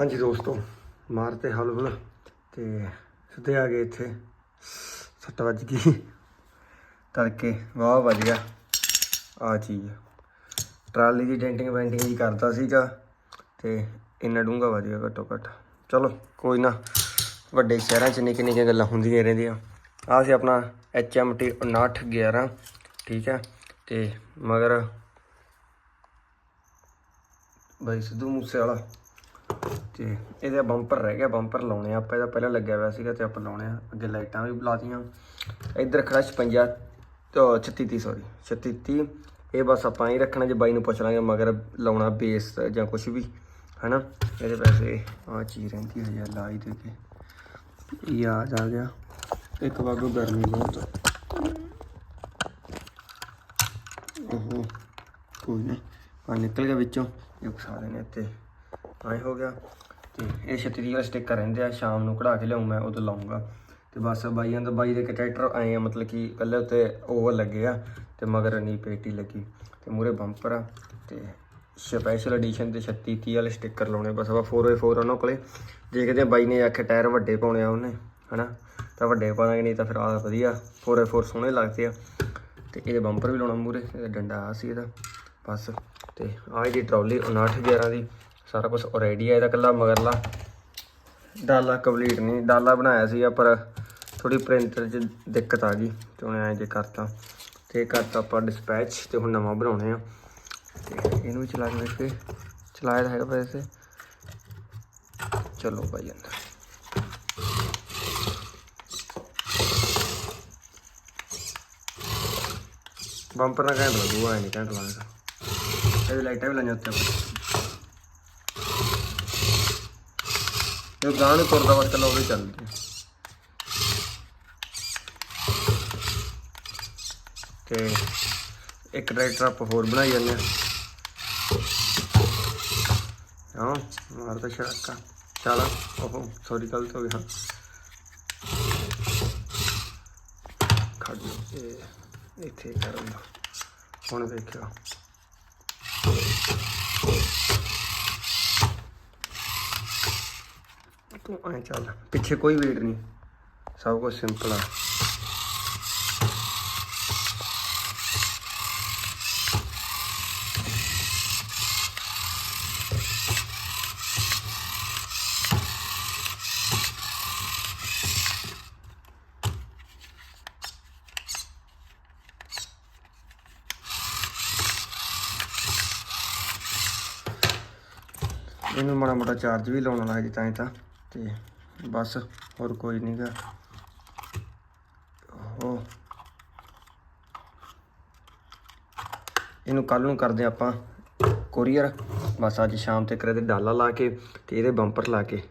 ਹਾਂਜੀ ਦੋਸਤੋ ਮਾਰਤੇ ਹਲਵਲ ਤੇ ਸਿੱਧੇ ਆ ਗਏ ਇੱਥੇ। 7 ਵਜ ਗਈ। ਤੜਕੇ ਵਾਹ ਵੱਜ ਗਿਆ। ਆ ਚੀਜ਼। ਟਰਾਲੀ ਦੀ ਡੈਂਟਿੰਗ ਪੈਂਟਿੰਗ ਜੀ ਕਰਦਾ ਸੀਗਾ ਤੇ ਇੰਨਾ ਡੂੰਗਾ ਵੱਜ ਗਿਆ ਘੱਟੋ ਘੱਟ। ਚਲੋ, ਕੋਈ ਨਾ। ਵੱਡੇ ਸ਼ਹਿਰਾਂ 'ਚ ਨਿੱਕੀਆਂ ਨਿੱਕੀਆਂ ਗੱਲਾਂ ਹੁੰਦੀਆਂ ਰਹਿੰਦੀਆਂ। ਆ ਸੀ ਆਪਣਾ HMT 5911 ਠੀਕ ਹੈ? ਤੇ ਮਗਰ ਬਾਈ ਸਿੱਧੂ ਮੂਸੇ ਵਾਲਾ ਤੇ ਇਹਦਾ ਬੰਪਰ ਰਹਿ ਗਿਆ ਬੰਪਰ ਲਾਉਣੇ ਆ ਆਪਾਂ, ਇਹਦਾ ਪਹਿਲਾਂ ਲੱਗਿਆ ਹੋਇਆ ਸੀਗਾ ਤੇ ਆਪਾਂ ਲਾਉਣੇ ਆ। ਅੱਗੇ ਲਾਈਟਾਂ ਵੀ ਲਾਤੀਆਂ ਇੱਧਰ ਖੜਾ 56 ਤੋਂ 36 30 ਸੌਰੀ 36 ਇਹ ਬਸ ਆਪਾਂ ਹੀ ਰੱਖਣਾ, ਜੇ ਬਾਈ ਨੂੰ ਪੁੱਛ ਲਾਂਗੇ, ਮਗਰ ਲਾਉਣਾ ਬੇਸ ਜਾਂ ਕੁਝ ਵੀ, ਹਨਾ? ਇਹਦੇ ਪੈਸੇ ਆ ਚੀਜ਼ ਰਹਿੰਦੀ ਹੈ ਯਾਰ ਲਾ ਹੀ ਦੇ ਕੇ। ਯਾਦ ਆ ਗਿਆ। ਇੱਕ ਵਾਗੂ ਗਰਮੀ ਬਹੁਤ ਆ। ਕੋਈ ਨਹੀਂ ਆ ਨਿਕਲ ਗਿਆ ਵਿੱਚੋਂ। ਇਹ ਫਸਾ ਦੇਣੇ ਇੱਥੇ, ਆਏ ਹੋ ਗਿਆ। ਤੇ ਇਹ ਛਤਰੀ ਵਾਲੇ ਸਟicker ਰਹਿੰਦੇ ਆ, ਸ਼ਾਮ ਨੂੰ ਕਢਾ ਕੇ ਲਿਆਉਂ ਮੈਂ, ਉਦੋਂ ਲਾਉਂਗਾ ਤੇ ਬਸ ਬਾਈਆਂ ਦਾ ਬਾਈ ਦੇ ਕਟੈਕਟਰ ਆਏ ਆ, ਮਤਲਬ ਕਿ ਕੱਲੇ ਉੱਤੇ ਉਹ ਲੱਗੇ ਆ, ਤੇ ਮਗਰ ਨੀ ਪੇਟੀ ਲੱਗੀ, ਤੇ ਮੂਰੇ ਬੰਪਰ ਆ, ਤੇ ਸਪੈਸ਼ਲ ਐਡੀਸ਼ਨ ਤੇ 36 30 ਵਾਲੇ ਸਟicker ਲਾਉਣੇ, ਬਸ ਆਪਾਂ 4x4 ਉਹਨਾਂ ਕੋਲੇ। ਦੇਖਦੇ ਆ ਬਾਈ ਨੇ ਆਖਿਆ ਟਾਇਰ ਵੱਡੇ ਪਾਉਣੇ ਆ ਉਹਨੇ, ਹਨਾ? ਤਾਂ ਵੱਡੇ ਪਾਵਾਂਗੇ ਨਹੀਂ ਤਾਂ ਫਿਰ ਆ ਵਧੀਆ 4x4 ਸੋਹਣੇ ਲੱਗਦੇ ਆ। ਤੇ ਇਹਦੇ ਬੰਪਰ ਵੀ ਲਾਉਣਾ ਮੂਰੇ ਇਹਦਾ ਡੰਡਾ ਆ ਸੀ ਇਹਦਾ। ਬਸ, ਤੇ ਆਹ ਇਹਦੀ ਟਰਾਲੀ 5911 ਦੀ ਸਾਰਾ ਕੁਝ ਆਲਰੇਡੀ ਆ ਇਹਦਾ ਕੱਲਾ ਮਗਰਲਾ। ਡਾਲਾ ਕੰਪਲੀਟ ਨਹੀਂ, ਡਾਲਾ ਬਣਾਇਆ ਸੀ ਪਰ ਥੋੜੀ ਪ੍ਰਿੰਟਰ 'ਚ ਦਿੱਕਤ ਆ ਗਈ, ਤੇ ਉਹਨੇ ਐਂ ਜੇ ਕਰਤਾ। ਤੇ ਕਰਤਾ ਆਪਾਂ ਡਿਸਪੈਚ ਤੇ ਹੁਣ ਨਵਾਂ ਬਣਾਉਣੇ ਆ। ਤੇ ਇਹਨੂੰ ਵੀ ਚਲਾ ਕੇ ਵੇਖੇ ਚਲਾਇਆ ਤਾਂ ਹੈਗਾ ਵੈਸੇ ਚਲੋ ਭਾਈ ਅੰਦਰ। ਬੰਪਰ ਨਾਲ ਘੈਂਟ ਲੱਗੂਗਾ ਨਹੀਂ ਘੈਂਟ ਲੱਗਦਾ। ਇਹ ਲਾਈਟਾਂ ਵੀ ਲਾਈਆਂ ਉੱਤੇ ਇਹ ਗਾਂ ਨੂੰ ਤੁਰਦਾ ਵਕਤ ਲਾ, ਉਹਦੇ ਚੱਲਦੀ ਤੇ ਇੱਕ ਟਰੈਕਟਰ ਆਪਾਂ ਹੋਰ ਬਣਾਈ ਜਾਂਦੇ ਹਾਂ। ਮਾਰ ਤਾਂ ਛੜਕਾ ਚੱਲ ਉਹ ਸੌਰੀ ਗਲਤ ਹੋ ਗਿਆ। ਖੜ ਜਾ, ਇਹ ਇੱਥੇ ਕਰਾਂਗਾ ਹੁਣ ਵੇਖਿਓ ਤੂੰ ਐ ਚੱਲ, ਪਿੱਛੇ ਕੋਈ ਵੇਟ ਨਹੀਂ। ਸਭ ਕੁਝ ਸਿੰਪਲ ਆ। ਇਹਨੂੰ ਮਾੜਾ ਮੋਟਾ ਚਾਰਜ ਵੀ ਲਾਉਣ ਵਾਲਾ ਹੈ ਜੀ ਤਾਂ ਹੀ ਤਾਂ। ਤੇ ਬਸ ਹੋਰ ਕੋਈ ਨਹੀਂਗਾ ਉਹ ਇਹਨੂੰ ਕੱਲ ਨੂੰ ਕਰਦੇ ਆਪਾਂ ਕੋਰੀਅਰ ਬਸ ਅੱਜ ਸ਼ਾਮ ਤੱਕ ਇਹਦੇ ਡਾਲਾ ਲਾ ਕੇ ਤੇ ਇਹਦੇ ਬੰਪਰ ਲਾ ਕੇ।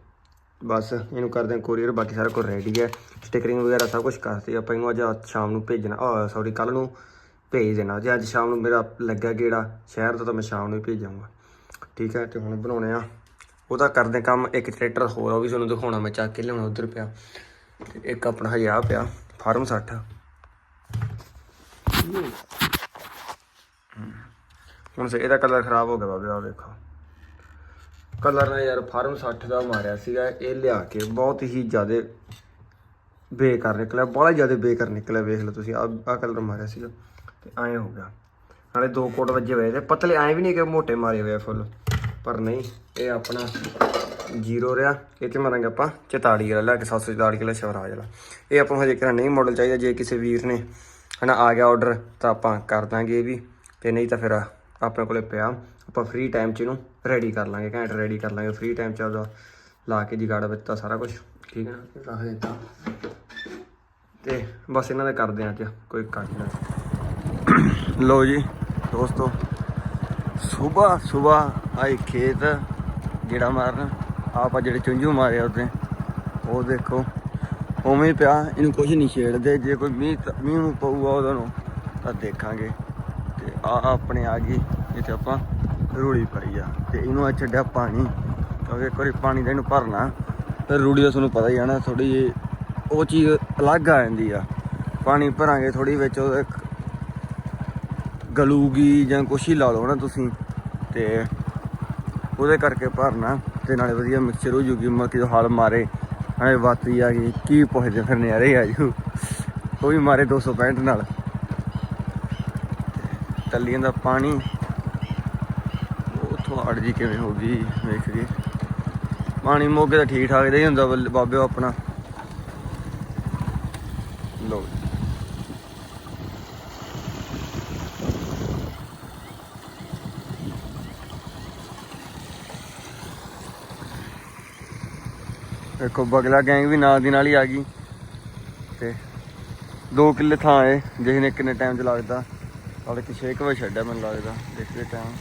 ਬਸ ਇਹਨੂੰ ਕਰਦੇ ਹਾਂ ਕੋਰੀਅਰ ਬਾਕੀ ਸਾਰਾ ਕੁਝ ਰੈਡੀ ਹੈ। ਸਟਿਕਰਿੰਗ ਵਗੈਰਾ ਸਭ ਕੁਝ ਕਰਤੀ ਆਪਾਂ ਇਹਨੂੰ ਅੱਜ ਸ਼ਾਮ ਨੂੰ ਭੇਜਣਾ ਆ ਸੌਰੀ ਕੱਲ ਨੂੰ ਭੇਜ ਦੇਣਾ। ਜੇ ਅੱਜ ਸ਼ਾਮ ਨੂੰ ਮੇਰਾ ਲੱਗਾ ਗੇੜਾ ਸ਼ਹਿਰ ਤੋਂ ਤਾਂ ਮੈਂ ਸ਼ਾਮ ਨੂੰ ਹੀ ਭੇਜਾਂਗਾ ਠੀਕ ਹੈ, ਤੇ ਹੁਣ ਬਣਾਉਣੇ ਆ ਉਹਦਾ ਕਰਦੇ ਕੰਮ, ਇੱਕ ਟਰੈਕਟਰ ਹੋਰ ਉਹ ਵੀ ਤੁਹਾਨੂੰ ਦਿਖਾਉਣਾ ਮੈਂ, ਚੱਕ ਕੇ ਲਿਆਉਣਾ ਉਧਰ ਪਿਆ। ਤੇ ਇੱਕ ਆਪਣਾ ਹਜੇ ਆ ਪਿਆ, ਫਾਰਮ 60 ਹੁਣ ਸੇ, ਇਹਦਾ ਕਲਰ ਖਰਾਬ ਹੋ ਗਿਆ ਬਾਬੇ ਆ ਵੇਖੋ ਕਲਰ ਨਾ ਯਾਰ ਫਾਰਮ 60 ਦਾ ਮਾਰਿਆ ਸੀਗਾ, ਇਹ ਲਿਆ ਕੇ ਬਹੁਤ ਹੀ ਜ਼ਿਆਦਾ ਬੇਕਾਰ ਨਿਕਲਿਆ ਬਹੁਤ ਜ਼ਿਆਦਾ ਬੇਕਾਰ ਨਿਕਲਿਆ, ਵੇਖ ਲਓ ਤੁਸੀਂ ਆ ਆ ਕਲਰ ਮਾਰਿਆ ਸੀਗਾ। ਤੇ ਐਂ ਹੋ ਗਿਆ। ਨਾਲੇ ਦੋ ਕੋਟ ਵੱਜੇ ਹੋਏ ਤੇ ਪਤਲੇ ਐਂ ਵੀ ਨਹੀਂ ਕਿ ਮੋਟੇ ਮਾਰੇ ਹੋਏ ਫੁੱਲ ਪਰ ਨਹੀਂ, ਇਹ ਆਪਣਾ ਜ਼ੀਰੋ ਰਿਹਾ। ਇਹ ਤੇ ਮਾਰਾਂਗੇ ਆਪਾਂ 44 ਵਾਲਾ, ਲੈ ਕੇ 744 ਕਿਲੋ ਸ਼ਵਰਾਜ ਵਾਲਾ। ਇਹ ਆਪਾਂ ਨੂੰ ਹਜੇ ਕਿਹੜਾ ਨਹੀਂ ਮਾਡਲ ਚਾਹੀਦਾ, ਜੇ ਕਿਸੇ ਵੀਰ ਨੇ ਹਨਾ ਆ ਗਿਆ ਆਰਡਰ ਤਾਂ ਆਪਾਂ ਕਰ ਦਾਂਗੇ ਇਹ ਵੀ। ਤੇ ਨਹੀਂ ਤਾਂ ਫਿਰ ਆਪਣੇ ਕੋਲੇ ਪਿਆ। ਆਪਾਂ ਫ੍ਰੀ ਟਾਈਮ 'ਚ ਇਹਨੂੰ ਰੈਡੀ ਕਰ ਲਾਂਗੇ, ਘੰਟ ਰੈਡੀ ਕਰ ਲਾਂਗੇ। ਫ੍ਰੀ ਟਾਈਮ 'ਚ ਆਪਦਾ ਲਾ ਕੇ ਜਿਗਾੜ ਦਿੱਤਾ ਸਾਰਾ ਕੁਝ ਠੀਕ ਹੈ ਨਾ? ਰੱਖ ਦਿੱਤਾ ਤੇ ਬਸ ਇਹਨਾਂ ਦਾ ਕਰਦੇ ਹਾਂ ਅੱਜ, ਕੋਈ ਕੱਟ ਨਾ। ਲੋ ਜੀ, ਦੋਸਤੋ, ਸਵੇਰ ਸਵੇਰ ਆਈ ਖੇਤ ਜਿਹੜਾ ਮਾਰਨ। ਆਪਾਂ ਜਿਹੜੇ ਚੁੰਝੂ ਮਾਰੇ ਉਹਦੇ ਉਹ ਦੇਖੋ, ਉਵੇਂ ਪਿਆ, ਇਹਨੂੰ ਕੁਝ ਨਹੀਂ ਛੇੜਦੇ। ਜੇ ਕੋਈ ਮੀਂਹ ਮੀਂਹ ਨੂੰ ਪਊਗਾ ਉਹਦਾ ਨੂੰ, ਤਾਂ ਦੇਖਾਂਗੇ। ਤੇ ਆ ਆਪਣੇ ਆ ਗਈ ਜਿੱਥੇ ਆਪਾਂ ਰੂੜੀ ਪਾਈ ਆ। ਤੇ ਇਹਨੂੰ ਆ ਛੱਡਿਆ ਪਾਣੀ। ਕਿਉਂਕਿ ਇੱਕ ਵਾਰੀ ਪਾਣੀ ਦਾ ਇਹਨੂੰ ਭਰਨਾ ਤੇ ਰੂੜੀ ਦਾ ਤੁਹਾਨੂੰ ਪਤਾ ਹੀ ਆ ਨਾ ਥੋੜੀ ਜਿਹੀ ਉਹ ਚੀਜ਼ ਅਲੱਗ ਆ ਜਾਂਦੀ ਆ। ਪਾਣੀ ਭਰਾਂਗੇ ਥੋੜੀ ਵਿੱਚ, ਉਹ ਇੱਕ ਗਲੂਗੀ ਜਾਂ ਕੁਛ ਹੀ ਲਾ ਲਓ ਨਾ ਤੁਸੀਂ। ਤੇ ਉਹਦੇ ਕਰਕੇ ਭਰਨਾ ਤੇ ਨਾਲੇ ਵਧੀਆ ਮਿਕਸਚਰ ਹੋ ਜੂਗੀ ਮੱਕੀ ਤੋਂ ਹਲ ਮਾਰੇ, ਨਾਲੇ ਬਾਤੀ ਆ ਗਈ, ਕੀ ਪੁੱਛਦੇ ਫਿਰ ਨਿਆਰੇ ਆ ਜੂ। ਉਹ ਵੀ ਮਾਰੇ 265 ਨਾਲ। ਟੱਲੀਆਂ ਦਾ ਪਾਣੀ, ਉੱਥੋਂ ਅੜ ਜੀ ਕਿਵੇਂ ਹੋ ਗਈ, ਵੇਖ ਕੇ। ਪਾਣੀ ਮੋਗੇ ਤਾਂ ਠੀਕ ਠਾਕ ਜਿਹਾ ਹੀ ਹੁੰਦਾ ਬਾਬੇ ਆਪਣਾ ਲੋ ਦੇਖੋ, ਬਗਲਾ ਗੈਂਗ ਵੀ ਨਾਲ ਦੀ ਨਾਲ ਹੀ ਆ ਗਈ। ਤੇ 2 ਕਿੱਲੇ ਥਾਂ ਹੈ ਜਿਹਨੇ ਕਿੰਨੇ ਟਾਈਮ ਚ ਲੱਗਦਾ। ਹਾਲੇ ਕਿ 6 ਵਜੇ ਛੱਡਿਆ ਮੈਨੂੰ ਲੱਗਦਾ, ਦੇਖਦੇ ਟਾਈਮ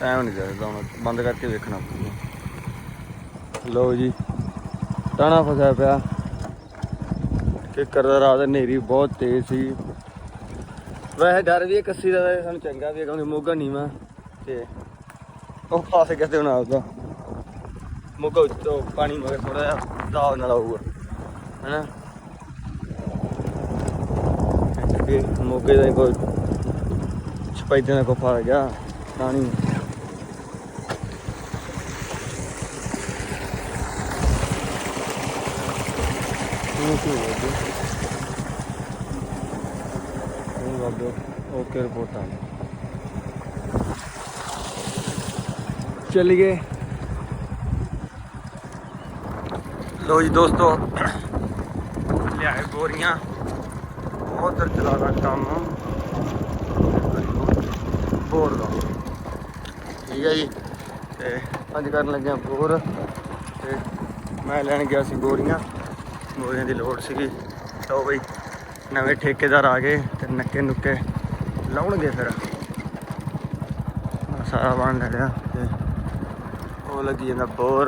ਟਾਈਮ ਨਹੀਂ ਦੱਸਦਾ ਹੁਣ, ਬੰਦ ਕਰਕੇ ਵੇਖਣਾ ਪਊਗਾ। ਲਓ ਜੀ ਟਾਣਾ ਫਸਿਆ ਪਿਆ। ਕਿੱਕਰ ਦਾ ਰਾਤ ਹਨੇਰੀ ਬਹੁਤ ਤੇਜ਼ ਸੀ। ਵੈਸੇ ਡਰ ਵੀ ਹੈ, ਕੱਸੀ ਦਾ ਸਾਨੂੰ ਚੰਗਾ ਵੀ ਹੈਗਾ ਕਿਉਂਕਿ ਮੋਗਾ ਨੀਵਾ ਤੇ ਉਹ ਫਸ ਗਿਆ ਤੇ ਹੁਣ ਆਪਦਾ ਮੋਗਾ ਉੱਤੋਂ ਪਾਣੀ ਮਗਰ ਥੋੜਾ ਜਿਹਾ ਦਾਵ ਨਾਲ ਆਊਗਾ, ਹੈਨਾ? ਕਿ ਮੋਗੇ ਦਾ ਕੋਈ ਸਪੈਦੇ ਨਾਲ ਕੋ ਫਸ ਗਿਆ ਪਾਣੀ ਉਹ ਕੀ ਹੋ ਗਿਆ ਉਹ ਬਾਬੇ ਓਕੇ ਰਿਪੋਰਟ ਆ ਚੱਲ ਲੋ ਜੀ ਦੋਸਤੋ, ਲਿਆਏ ਗੋਰੀਆਂ ਉਧਰ ਚਲਾ ਦਾ ਕੰਮ। ਬੋਰ ਦਾ। ਠੀਕ ਹੈ ਜੀ। ਤੇ ਅੱਜ ਕਰਨ ਲੱਗਿਆ ਬੋਰ। ਤੇ ਮੈਂ ਲੈਣ ਗਿਆ ਸੀ ਗੋਰੀਆਂ ਗੋਰੀਆਂ ਦੀ ਲੋੜ ਸੀਗੀ। ਤਾਂ ਬਈ ਨਵੇਂ ਠੇਕੇਦਾਰ ਆ ਗਏ ਤੇ ਨੱਕੇ ਨੁੱਕੇ ਲਾਉਣਗੇ ਫਿਰ। ਸਾਰਾ ਬਣ ਲਿਆ। ਤੇ ਉਹ ਲੱਗੀ ਜਾਂਦਾ ਬੋਰ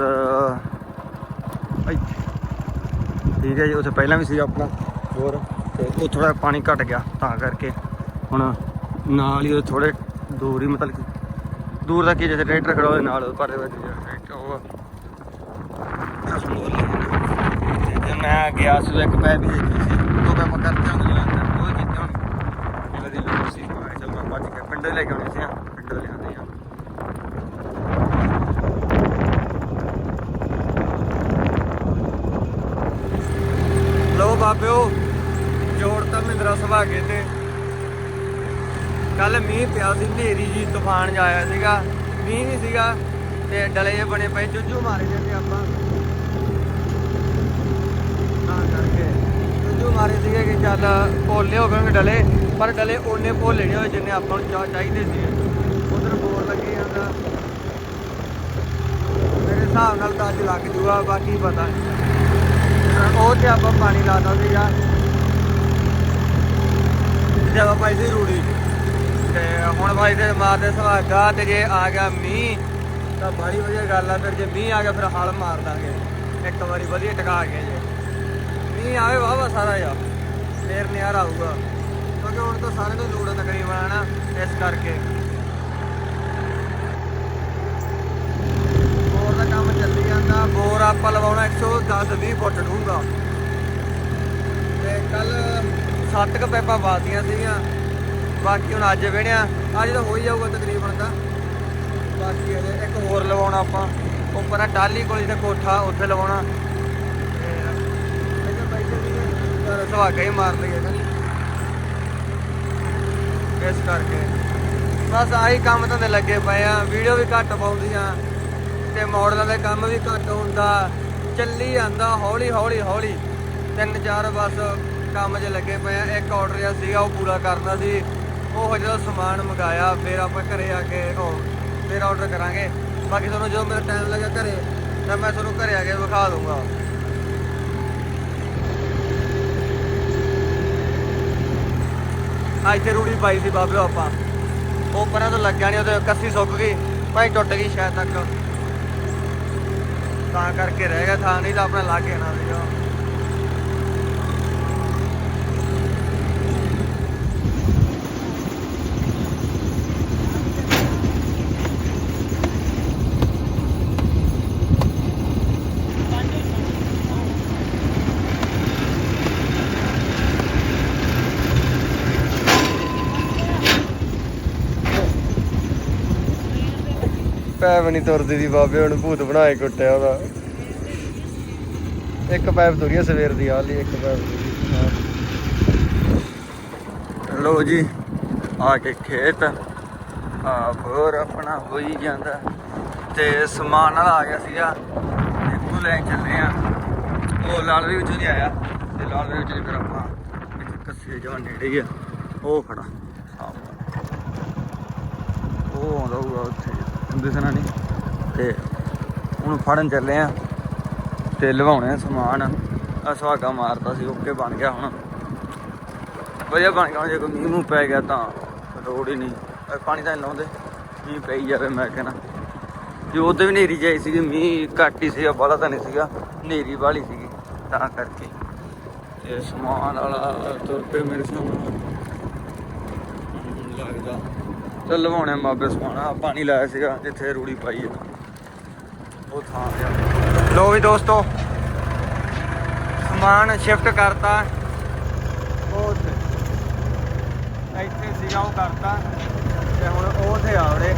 ਠੀਕ ਹੈ ਜੀ, ਉੱਥੇ ਪਹਿਲਾਂ ਵੀ ਸੀ ਆਪਣਾ ਬੋਰ ਤੇ ਉਹ ਥੋੜਾ ਪਾਣੀ ਘਟ ਗਿਆ ਤਾਂ ਕਰਕੇ। ਹੁਣ ਨਾਲ ਹੀ ਉਹ ਥੋੜੇ ਦੂਰ ਹੀ ਮਤਲਬ ਦੂਰ ਤੱਕ ਕੀ ਜਿੱਥੇ ਟਰੈਕਟਰ ਖੜਾ ਹੋਵੇ ਨਾਲ ਪਰ ਮੈਂ ਗਿਆ ਸੀ ਇੱਕ ਪੈਪ ਹੀ ਦੇਖੀ ਸੀ। ਦੋ ਪੈਪ ਕਰਤੇ ਹੁੰਦੇ ਨੇ ਉਹ ਕੀਤੇ ਹੁਣ। ਇਹਨਾਂ ਦੀ ਲੋੜ ਸੀ ਮੈਂ ਚੱਲ ਮੈਂ ਭੱਜ ਕੇ ਪਿੰਡੋਂ ਲੈ ਕੇ ਆਉਣੇ ਸੀ ਪਿੰਡੋਂ ਲਿਆਂਦੇ ਆ ਲੋ ਬਾਬਿਓ ਜੋੜ ਤਾਂ ਮਹਿੰਦਰਾ ਤੇ ਕੱਲ ਮੀਂਹ ਪਿਆ ਸੀ, ਹਨੇਰੀ ਜੀ ਤੂਫਾਨ ਜਿਹਾ ਸੀਗਾ। ਮੀਂਹ ਨਹੀਂ ਸੀਗਾ ਤੇ ਡਲੇ ਜਿਹੇ ਬਣੇ ਪਏ ਜੁੱਜੂ ਮਾਰੇ ਜਾਂਦੇ ਆਪਾਂ। ਤਾਂ ਕਰਕੇ ਜੁੱਜੂ ਮਾਰੇ ਸੀਗੇ ਕਿ ਚੱਲ ਭੋਲੇ ਹੋ ਗਏ ਡਲੇ, ਪਰ ਡਲੇ ਓਨੇ ਭੋਲੇ ਨਹੀਂ ਹੋਏ ਜਿੰਨੇ ਆਪਾਂ ਨੂੰ ਚਾ- ਚਾਹੀਦੇ ਸੀ ਉਧਰ ਬੋਰ ਲੱਗੇ ਜਾਂਦਾ ਮੇਰੇ ਹਿਸਾਬ ਨਾਲ ਤਾਂ ਅੱਜ ਲੱਗ ਜੂਗਾ, ਬਾਕੀ ਪਤਾ ਨਹੀਂ ਉਹ ਤੇ ਆਪਾਂ ਪਾਣੀ ਲਾਦਾ ਸੀਗਾ। ਤੇ ਆਪਾਂ ਰੂੜੀ ਤੇ ਹੁਣ ਭਾਈ ਦੇ ਮਾਰਦੇ ਸੁਹਾਗਾ ਤੇ ਜੇ ਆ ਗਿਆ ਮੀਂਹ, ਤਾਂ ਬੜੀ ਵਧੀਆ ਗੱਲ ਆ, ਫਿਰ ਜੇ ਮੀਂਹ ਆ ਗਿਆ, ਫਿਰ ਹਲ ਮਾਰ ਦਾਂਗੇ। ਇੱਕ ਵਾਰੀ ਵਧੀਆ ਟਿਕਾ ਕੇ ਜੇ। ਮੀਂਹ ਆਵੇ ਵਾਵਾ ਸਾਰਾ ਆ ਫੇਰ ਨਿਆਰ ਆਊਗਾ। ਕਿਉਂਕਿ ਹੁਣ ਤਾਂ ਸਾਰੇ ਨੂੰ ਲੋੜ ਤਕਰੀਬਨ ਹੈ ਨਾ ਇਸ ਕਰਕੇ। ਬੋਰ ਦਾ ਕੰਮ ਚੱਲੀ ਜਾਂਦਾ। ਬੋਰ ਆਪਾਂ ਲਵਾਉਣਾ 110 20 ਫੁੱਟ ਡੂੰਘਾ। ਤੇ ਕੱਲ ਸੱਤ ਕ ਪੈਪਾਂ ਵਾਦੀਆਂ ਸੀਗੀਆਂ। ਬਾਕੀ ਹੁਣ ਅੱਜ ਵੇਣਿਆ ਅੱਜ ਤਾਂ ਹੋ ਹੀ ਜਾਊਗਾ ਤਕਰੀਬਨ ਤਾਂ। ਬਾਕੀ ਅਜੇ ਇੱਕ ਹੋਰ ਲਵਾਉਣਾ ਆਪਾਂ। ਉੱਪਰ ਆ ਟਾਲੀ ਕੋਲ ਜਿਹੜਾ ਕੋਠਾ, ਉੱਥੇ ਲਵਾਉਣਾ। ਤੇ ਸੁਹਾਗਾ ਹੀ ਮਾਰ ਲਈਏ ਤਾਂ ਇਸ ਕਰਕੇ। ਬਸ ਆਹੀ ਕੰਮ ਧੰਦੇ ਲੱਗੇ ਪਏ ਆ। ਵੀਡੀਓ ਵੀ ਘੱਟ ਪਾਉਂਦੀਆਂ। ਤੇ ਮਾਡਲਾਂ ਦੇ ਕੰਮ ਵੀ ਘੱਟ ਹੁੰਦਾ। ਚੱਲੀ ਜਾਂਦਾ ਹੌਲੀ ਹੌਲੀ ਹੌਲੀ ਤਿੰਨ ਚਾਰ ਬਸ ਕੰਮ 'ਚ ਲੱਗੇ ਪਏ ਆ। ਇੱਕ ਆਰਡਰ ਜਿਹਾ ਸੀਗਾ, ਉਹ ਪੂਰਾ ਕਰਨਾ ਸੀ। ਉਹ ਜਦੋਂ ਸਮਾਨ ਮੰਗਾਇਆ, ਫਿਰ ਆਪਾਂ ਘਰੇ ਆ ਕੇ ਉਹ ਫਿਰ ਆਰਡਰ ਕਰਾਂਗੇ। ਬਾਕੀ ਤੁਹਾਨੂੰ ਜਦੋਂ ਮੇਰਾ ਟਾਈਮ ਲੱਗਿਆ ਘਰੇ, ਤਾਂ ਮੈਂ ਤੁਹਾਨੂੰ ਘਰੇ ਆ ਕੇ ਵਿਖਾ ਦੂੰਗਾ ਆ ਇੱਥੇ ਰੂੜੀ ਪਾਈ ਸੀ ਬਾਬੇ ਆਪਾਂ। ਉਹ ਪਰਾਂ ਤੋਂ ਲੱਗਿਆ ਨਹੀਂ ਉਹਦੇ ਕੱਸੀ ਸੁੱਕ ਗਈ। ਭਾਈ ਟੁੱਟ ਗਈ ਸ਼ਾਇਦ ਤੱਕ। ਤਾਂ ਕਰਕੇ ਰਹਿ ਗਿਆ ਥਾਂ, ਨਹੀਂ ਤਾਂ ਆਪਣੇ ਲਾਗੇ ਨਾ ਸੀਗਾ। ਪੈਪ ਨਹੀਂ ਤੁਰਦੀ ਦੀ ਬਾਬੇ ਹੁਣ ਭੂਤ ਬਣਾਏ ਕੁੱਟਿਆ ਉਹਦਾ। ਇੱਕ ਪੈਪ ਤੁਰੀ ਸਵੇਰ ਦੀ ਆ ਲਈ ਇੱਕ ਪੈਪ ਲੋ ਜੀ, ਆ ਕੇ ਖੇਤ। ਆ ਹੋਰ ਆਪਣਾ ਹੋਈ ਜਾਂਦਾ। ਤੇ ਸਮਾਨ ਨਾਲ ਆ ਗਿਆ ਸੀਗਾ। ਤੇ ਉਹਨੂੰ ਲੈ ਕੇ ਚੱਲੇ ਆ। ਉਹ ਲਾਲ ਵੀ ਵਿੱਚੋਂ ਨਹੀਂ ਆਇਆ। ਤੇ ਲਾਲ ਵੀ ਵਿੱਚੋਂ ਫਿਰ ਆਪਾਂ ਇੱਕ ਕੱਸੇ ਜਵਾਂ ਨੇੜੇ ਹੀ ਆ। ਉਹ ਖੜਾ। ਉਹ ਆਉਂਦਾ ਹੋਊਗਾ ਉੱਥੇ। ਦਿਸਣਾ ਨਹੀਂ ਤੇ ਹੁਣ ਫੜਨ ਚੱਲੇ ਆ ਤੇ ਲਵਾਉਣੇ ਆ ਸਮਾਨ। ਆ ਸੁਹਾਗਾ ਮਾਰਦਾ ਸੀ, ਓਕੇ ਬਣ ਗਿਆ ਹੁਣ। ਵਧੀਆ ਬਣ ਗਿਆ ਜੇ ਕੋਈ ਮੀਂਹ ਮੂੰਹ ਪੈ ਗਿਆ ਤਾਂ ਲੋੜ ਹੀ ਨਹੀਂ। ਪਾਣੀ ਤਾਂ ਨੀ ਲਾਉਂਦੇ, ਮੀਂਹ ਪਈ ਜਾਵੇ ਮੈਂ ਕਹਿੰਦਾ ਜੇ ਉਹਦੇ ਵੀ ਨੇਰੀ ਜਾਈ ਸੀਗੀ, ਮੀਂਹ ਘੱਟ ਹੀ ਸੀਗਾ ਬਾਲਾ ਤਾਂ ਨਹੀਂ ਸੀਗਾ ਨੇਰੀ ਵਾਲੀ ਸੀਗੀ, ਤਾਂ ਕਰਕੇ। ਤੇ ਸਮਾਨ ਵਾਲਾ ਤੁਰ ਪਏ ਮੇਰੇ ਸਾਹਮਣੇ। ਲੱਗਦਾ ਚੱਲ ਲਵਾਉਣੇ ਮਾਪੇ ਸਮਾਨ। ਪਾਣੀ ਲਾਇਆ ਸੀਗਾ, ਜਿੱਥੇ ਰੂੜੀ ਪਾਈ ਹੈ ਉਹ ਥਾਂ ਤੇ ਲੋ ਵੀ ਦੋਸਤੋ, ਸਮਾਨ ਸ਼ਿਫਟ ਕਰਤਾ। ਉਹ ਉੱਥੇ ਇੱਥੇ ਸੀਗਾ, ਉਹ ਕਰਤਾ। ਤੇ ਹੁਣ ਉਹ ਉੱਥੇ ਆਵੜੇ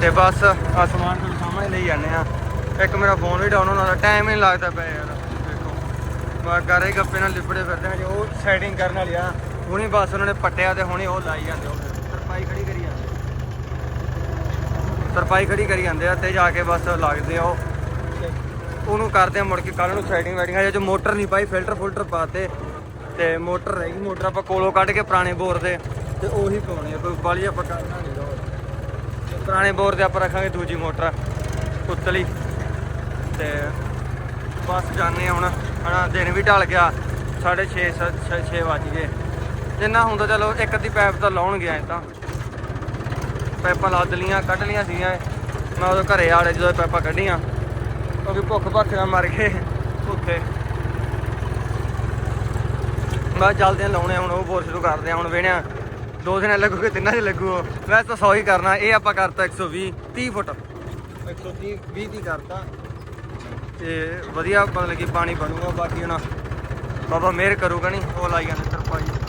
ਤੇ ਬਸ ਆ ਸਮਾਨ ਤੁਹਾਨੂੰ ਸਾਹਮਣੇ ਲਈ ਜਾਂਦੇ ਆ। ਇੱਕ ਮੇਰਾ ਫੋਨ ਵੀ ਡਾਊਨ ਹੋਣ ਵਾਲਾ ਟਾਈਮ ਹੀ ਨਹੀਂ ਲੱਗਦਾ ਪਿਆ ਯਾਰ। ਦੇਖੋ। ਮੈਂ ਕਰ ਗੱਪੇ ਨਾਲ ਲਿਪੜੇ ਫਿਰਦੇ ਹਾਂ ਜੇ ਉਹ ਸੈਟਿੰਗ ਕਰਨ ਵਾਲੀ ਆ, ਹੁਣੀ ਬਸ ਉਹਨਾਂ ਨੇ ਪੱਟਿਆ ਤੇ ਹੁਣੇ ਉਹ ਲਾਈ ਜਾਂਦੇ ਉਹ ਤਰਪਾਈ ਖੜੀ ਕਰੀ ਜਾਂਦੇ ਤਰਪਾਈ ਖੜੀ ਕਰੀ ਜਾਂਦੇ ਆ ਤੇ ਜਾ ਕੇ ਬਸ ਲੱਗਦੇ ਆ ਉਹ। ਤੇ ਉਹਨੂੰ ਕਰਦੇ ਆ ਮੁੜ ਕੇ ਕੱਲ ਨੂੰ ਸੈਟਿੰਗ ਵੈਟਿੰਗ ਆ ਜੇ ਮੋਟਰ ਨਹੀਂ ਪਾਈ, ਫਿਲਟਰ ਫੁਲਟਰ ਪਾਤੇ। ਤੇ ਮੋਟਰ ਰਹਿ ਗਈ, ਮੋਟਰ ਆਪਾਂ ਕੋਲੋਂ ਕੱਢ ਕੇ ਪੁਰਾਣੇ ਬੋਰ ਦੇ। ਤੇ ਉਹੀ ਪਾਉਣੀ ਆ, ਕੋਈ ਬਾਲੀ ਆਪਾਂ ਕਰਨਾ ਨਹੀਂ ਪੁਰਾਣੇ ਬੋਰ 'ਤੇ ਆਪਾਂ ਰੱਖਾਂਗੇ ਦੂਜੀ ਮੋਟਰ ਉਤਲੀ ਤੇ ਬਸ ਜਾਣੇ ਹੁਣ। ਹਣਾ, ਦਿਨ ਵੀ ਢਲ ਗਿਆ 6:30 6 ਵੱਜ ਗਏ। ਜਿੰਨਾ ਹੁੰਦਾ ਚਲੋ, ਇੱਕ ਅੱਧੀ ਪੈਪ ਤਾਂ ਲਾਉਣ ਗਿਆ ਤਾਂ। ਪੈਪਾਂ ਲੱਦ ਲੀਆਂ ਕੱਢ ਲੀਆਂ ਸੀਗੀਆਂ। ਮੈਂ ਉਦੋਂ ਘਰੇ ਆਲੇ ਜਦੋਂ ਇਹ ਪੈਪਾਂ ਕੱਢੀਆਂ। ਕਿਉਂਕਿ ਭੁੱਖ ਭੱਖ ਨਾਲ ਮਰ ਗਏ ਉੱਥੇ। ਮੈਂ ਚੱਲਦੇ ਆ ਲਾਉਣੇ ਆ ਹੁਣ, ਉਹ ਬੋਰ ਸ਼ੁਰੂ ਕਰਦੇ ਆ, ਹੁਣ ਵੇਣਿਆ ਦੋ ਦਿਨ ਲੱਗੂਗੇ, ਤਿੰਨਾਂ 'ਚ ਲੱਗੂ ਵੈਸੇ ਤਾਂ 100 ਹੀ ਕਰਨਾ, ਇਹ ਆਪਾਂ ਕਰਤਾ 120 30 ਫੁੱਟ। 130 20 ਦੀ ਕਰਤਾ। ਤੇ ਵਧੀਆ ਮਤਲਬ ਕਿ ਪਾਣੀ ਬਣੂਗਾ, ਬਾਕੀ ਹੁਣ ਬਾਬਾ ਮਿਹਰ ਕਰੂਗਾ ਨਹੀਂ ਉਹ ਲਾਈ ਜਾਂਦੇ ਤਰਪਾਈ